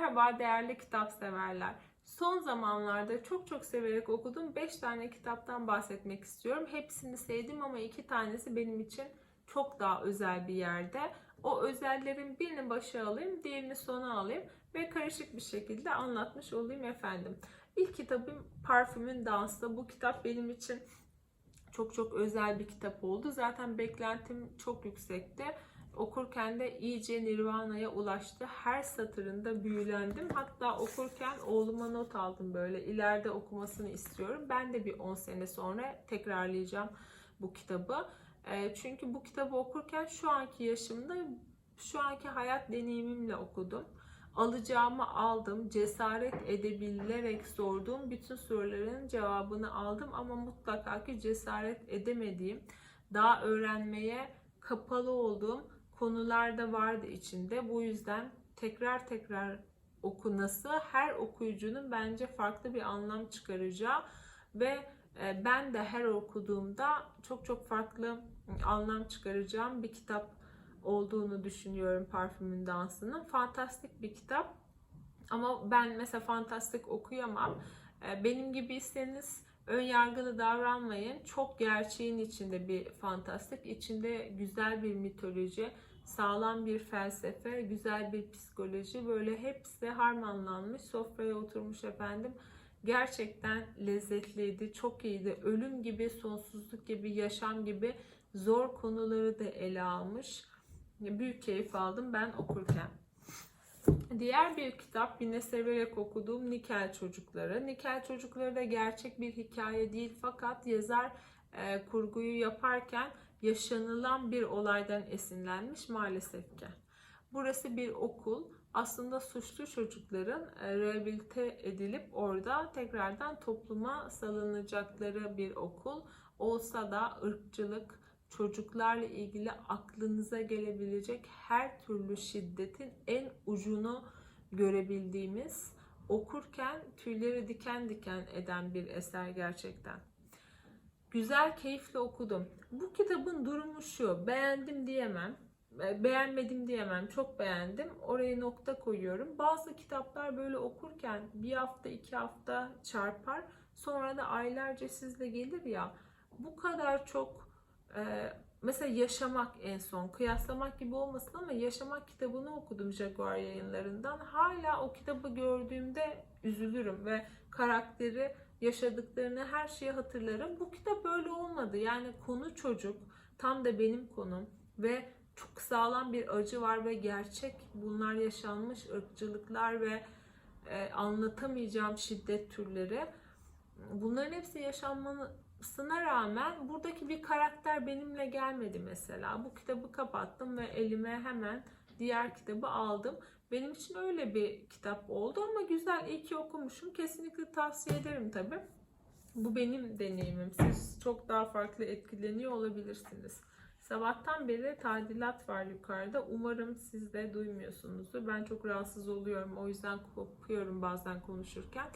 Merhaba değerli kitap severler. Son zamanlarda çok çok severek okuduğum 5 tane kitaptan bahsetmek istiyorum. Hepsini sevdim ama iki tanesi benim için çok daha özel bir yerde. O özellerin birini başa alayım, diğerini sona alayım ve karışık bir şekilde anlatmış olayım efendim. İlk kitabım Parfümün Dansı. Bu kitap benim için çok çok özel bir kitap oldu. Zaten beklentim çok yüksekti. Okurken de iyice Nirvana'ya ulaştı. Her satırında büyülendim. Hatta okurken oğluma not aldım böyle. İleride okumasını istiyorum. Ben de bir 10 sene sonra tekrarlayacağım bu kitabı. E, Çünkü bu kitabı okurken şu anki yaşımda, şu anki hayat deneyimimle okudum. Alacağımı aldım. Cesaret edebilerek sorduğum bütün soruların cevabını aldım. Ama mutlaka ki cesaret edemediğim, daha öğrenmeye kapalı olduğum konular da vardı içinde. Bu yüzden tekrar tekrar okunası her okuyucunun bence farklı bir anlam çıkaracağı ve e, ben de her okuduğumda çok çok farklı anlam çıkaracağım bir kitap olduğunu düşünüyorum Parfümün Dansı'nın. Fantastik bir kitap ama ben mesela fantastik okuyamam. E, Benim gibiyseniz ön yargılı davranmayın. Çok gerçeğin içinde bir fantastik, içinde güzel bir mitoloji, sağlam bir felsefe, güzel bir psikoloji böyle hepsi harmanlanmış, sofraya oturmuş efendim. Gerçekten lezzetliydi, çok iyiydi. Ölüm gibi, sonsuzluk gibi, yaşam gibi zor konuları da ele almış. Büyük keyif aldım ben okurken. Diğer bir kitap yine severek okuduğum Nikel Çocukları. Nikel Çocukları da gerçek bir hikaye değil fakat yazar e, kurguyu yaparken yaşanılan bir olaydan esinlenmiş maalesef ki. Burası bir okul. Aslında suçlu çocukların e, rehabilite edilip orada tekrardan topluma salınacakları bir okul. Olsa da ırkçılık, çocuklarla ilgili aklınıza gelebilecek her türlü şiddetin en ucunu görebildiğimiz, okurken tüyleri diken diken eden bir eser gerçekten. Güzel, keyifle okudum. Bu kitabın durumu şu, beğendim diyemem, e, beğenmedim diyemem, çok beğendim. Oraya nokta koyuyorum. Bazı kitaplar böyle okurken bir hafta, iki hafta çarpar, sonra da aylarca sizle gelir ya. Bu kadar çok ee, mesela Yaşamak en son kıyaslamak gibi olmasın ama Yaşamak kitabını okudum Jaguar yayınlarından. Hala o kitabı gördüğümde üzülürüm ve karakteri yaşadıklarını her şeyi hatırlarım. Bu kitap öyle olmadı. Yani konu çocuk tam da benim konum ve çok sağlam bir acı var ve gerçek bunlar yaşanmış ırkçılıklar ve e, anlatamayacağım şiddet türleri. Bunların hepsi yaşanmanın sına rağmen buradaki bir karakter benimle gelmedi mesela. Bu kitabı kapattım ve elime hemen diğer kitabı aldım. Benim için öyle bir kitap oldu ama güzel. İyi ki okumuşum. Kesinlikle tavsiye ederim tabii. Bu benim deneyimim. Siz çok daha farklı etkileniyor olabilirsiniz. Sabahtan beri tadilat var yukarıda. Umarım siz de duymuyorsunuzdur. Ben çok rahatsız oluyorum. O yüzden kopuyorum bazen konuşurken.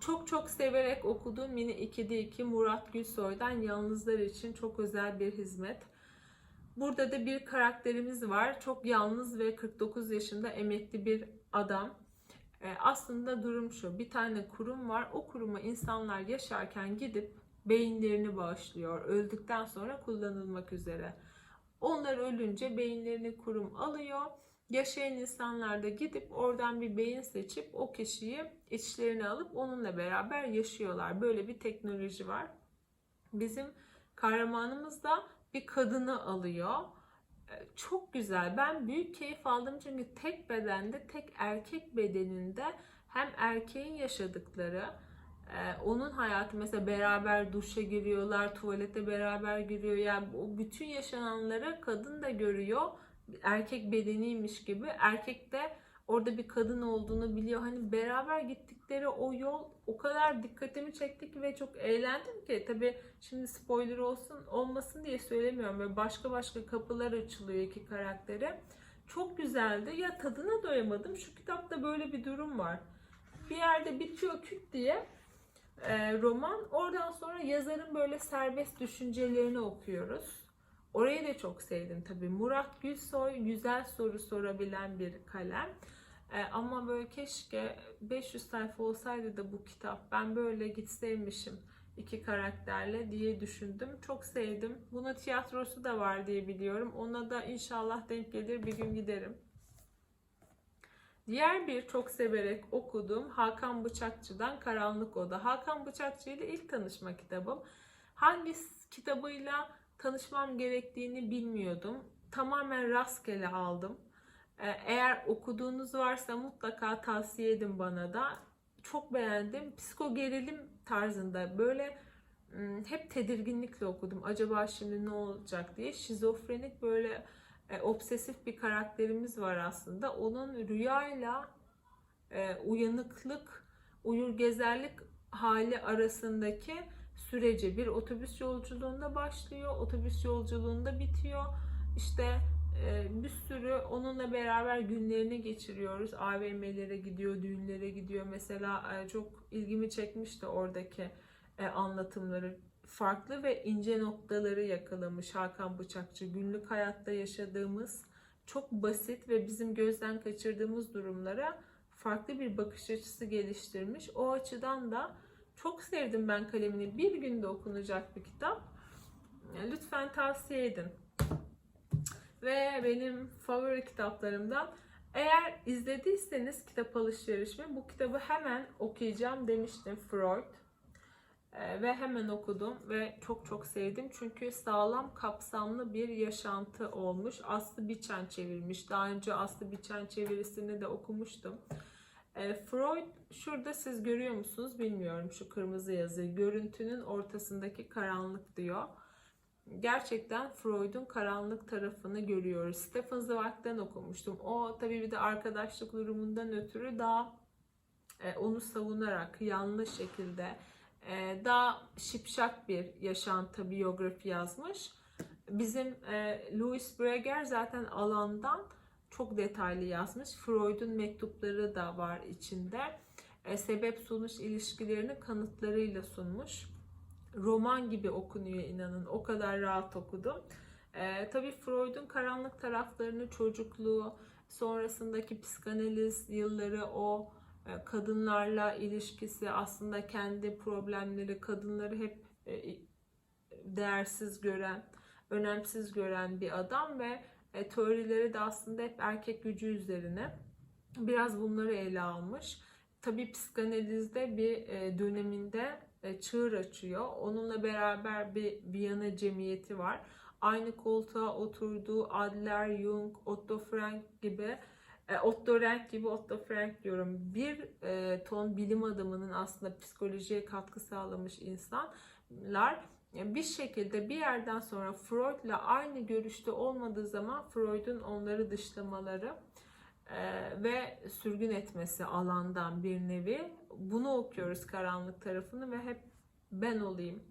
Çok çok severek okuduğum yine 2'de 2 Murat Gülsoy'dan Yalnızlar için çok özel bir hizmet. Burada da bir karakterimiz var. Çok yalnız ve 49 yaşında emekli bir adam. Ee, aslında durum şu. Bir tane kurum var. O kuruma insanlar yaşarken gidip beyinlerini bağışlıyor. Öldükten sonra kullanılmak üzere. Onlar ölünce beyinlerini kurum alıyor yaşayan insanlar da gidip oradan bir beyin seçip o kişiyi içlerine alıp onunla beraber yaşıyorlar. Böyle bir teknoloji var. Bizim kahramanımız da bir kadını alıyor. Ee, çok güzel. Ben büyük keyif aldım çünkü tek bedende, tek erkek bedeninde hem erkeğin yaşadıkları, e, onun hayatı mesela beraber duşa giriyorlar, tuvalete beraber giriyor. Yani o bütün yaşananları kadın da görüyor erkek bedeniymiş gibi. Erkek de orada bir kadın olduğunu biliyor. Hani beraber gittikleri o yol o kadar dikkatimi çekti ki ve çok eğlendim ki. Tabi şimdi spoiler olsun olmasın diye söylemiyorum. Böyle başka başka kapılar açılıyor iki karaktere. Çok güzeldi. Ya tadına doyamadım. Şu kitapta böyle bir durum var. Bir yerde bitiyor küt diye e, roman. Oradan sonra yazarın böyle serbest düşüncelerini okuyoruz. Orayı da çok sevdim tabii. Murat Gülsoy güzel soru sorabilen bir kalem. E, ama böyle keşke 500 sayfa olsaydı da bu kitap ben böyle gitseymişim iki karakterle diye düşündüm. Çok sevdim. Bunun tiyatrosu da var diye biliyorum. Ona da inşallah denk gelir bir gün giderim. Diğer bir çok severek okuduğum Hakan Bıçakçı'dan Karanlık Oda. Hakan Bıçakçı ile ilk tanışma kitabım. Hangi kitabıyla tanışmam gerektiğini bilmiyordum. Tamamen rastgele aldım. Ee, Eğer okuduğunuz varsa mutlaka tavsiye edin bana da. Çok beğendim. Psiko gerilim tarzında böyle hep tedirginlikle okudum. Acaba şimdi ne olacak diye. Şizofrenik böyle e, obsesif bir karakterimiz var aslında. Onun rüyayla e, uyanıklık, uyur gezerlik hali arasındaki süreci bir otobüs yolculuğunda başlıyor, otobüs yolculuğunda bitiyor. İşte e, bir sürü onunla beraber günlerini geçiriyoruz. AVM'lere gidiyor, düğünlere gidiyor. Mesela e, çok ilgimi çekmişti oradaki e, anlatımları. Farklı ve ince noktaları yakalamış Hakan Bıçakçı. Günlük hayatta yaşadığımız çok basit ve bizim gözden kaçırdığımız durumlara farklı bir bakış açısı geliştirmiş. O açıdan da çok sevdim ben kalemini. Bir günde okunacak bir kitap. Lütfen tavsiye edin. Ve benim favori kitaplarımdan eğer izlediyseniz kitap alışverişimi bu kitabı hemen okuyacağım demiştim Freud. Ee, ve hemen okudum ve çok çok sevdim. Çünkü sağlam kapsamlı bir yaşantı olmuş. Aslı Biçen çevirmiş. Daha önce Aslı Biçen çevirisini de okumuştum. Ee, Freud şurada siz görüyor musunuz bilmiyorum şu kırmızı yazıyı. Görüntünün ortasındaki karanlık diyor. Gerçekten Freud'un karanlık tarafını görüyoruz. Stephen Zweig'den okumuştum. O tabii bir de arkadaşlık durumundan ötürü daha e, onu savunarak yanlış şekilde e, daha şipşak bir yaşantı biyografi yazmış. Bizim e, Louis Breger zaten alandan çok detaylı yazmış. Freud'un mektupları da var içinde. E, sebep sonuç ilişkilerini kanıtlarıyla sunmuş. Roman gibi okunuyor inanın. O kadar rahat okudum. E, tabii Freud'un karanlık taraflarını çocukluğu, sonrasındaki psikanaliz yılları, o e, kadınlarla ilişkisi, aslında kendi problemleri, kadınları hep e, değersiz gören, önemsiz gören bir adam ve e, teorileri de aslında hep erkek gücü üzerine. Biraz bunları ele almış. Tabii psikanalizde bir e, döneminde çığır açıyor. Onunla beraber bir Viyana cemiyeti var. Aynı koltuğa oturduğu Adler, Jung, Otto Frank gibi e, Otto Rank gibi Otto Frank diyorum. Bir e, ton bilim adamının aslında psikolojiye katkı sağlamış insanlar e, bir şekilde bir yerden sonra Freud'la aynı görüşte olmadığı zaman Freud'un onları dışlamaları e, ve sürgün etmesi alandan bir nevi. Bunu okuyoruz karanlık tarafını ve hep ben olayım.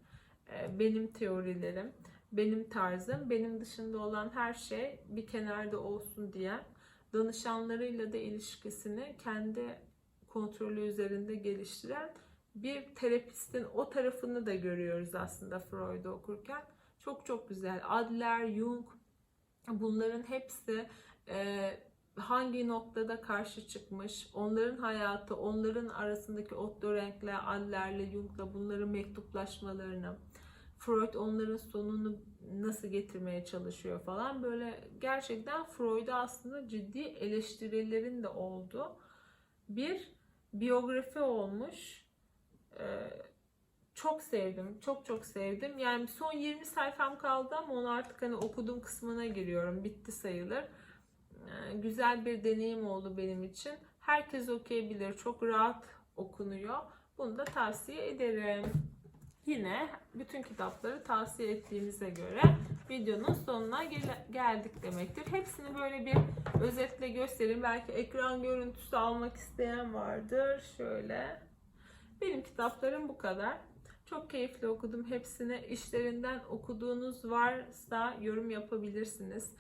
E, benim teorilerim, benim tarzım, benim dışında olan her şey bir kenarda olsun diyen danışanlarıyla da ilişkisini kendi kontrolü üzerinde geliştiren bir terapistin o tarafını da görüyoruz aslında Freud'u okurken. Çok çok güzel. Adler, Jung bunların hepsi e, hangi noktada karşı çıkmış, onların hayatı, onların arasındaki Otto Renk'le, Adler'le, Jung'la bunların mektuplaşmalarını, Freud onların sonunu nasıl getirmeye çalışıyor falan böyle gerçekten Freud'a aslında ciddi eleştirilerin de oldu. Bir biyografi olmuş. Ee, çok sevdim. Çok çok sevdim. Yani son 20 sayfam kaldı ama onu artık hani okuduğum kısmına giriyorum. Bitti sayılır. Ee, güzel bir deneyim oldu benim için. Herkes okuyabilir. Çok rahat okunuyor. Bunu da tavsiye ederim. Yine bütün kitapları tavsiye ettiğinize göre videonun sonuna gel- geldik demektir. Hepsini böyle bir özetle göstereyim. Belki ekran görüntüsü almak isteyen vardır. Şöyle. Benim kitaplarım bu kadar. Çok keyifli okudum hepsini. İşlerinden okuduğunuz varsa yorum yapabilirsiniz.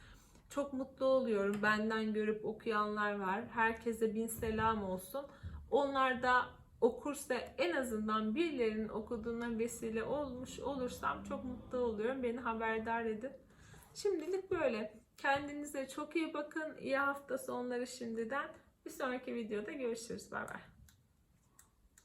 Çok mutlu oluyorum. Benden görüp okuyanlar var. Herkese bin selam olsun. Onlar da okursa en azından birilerinin okuduğuna vesile olmuş olursam çok mutlu oluyorum. Beni haberdar edin. Şimdilik böyle. Kendinize çok iyi bakın. İyi hafta sonları şimdiden. Bir sonraki videoda görüşürüz. Bay bay.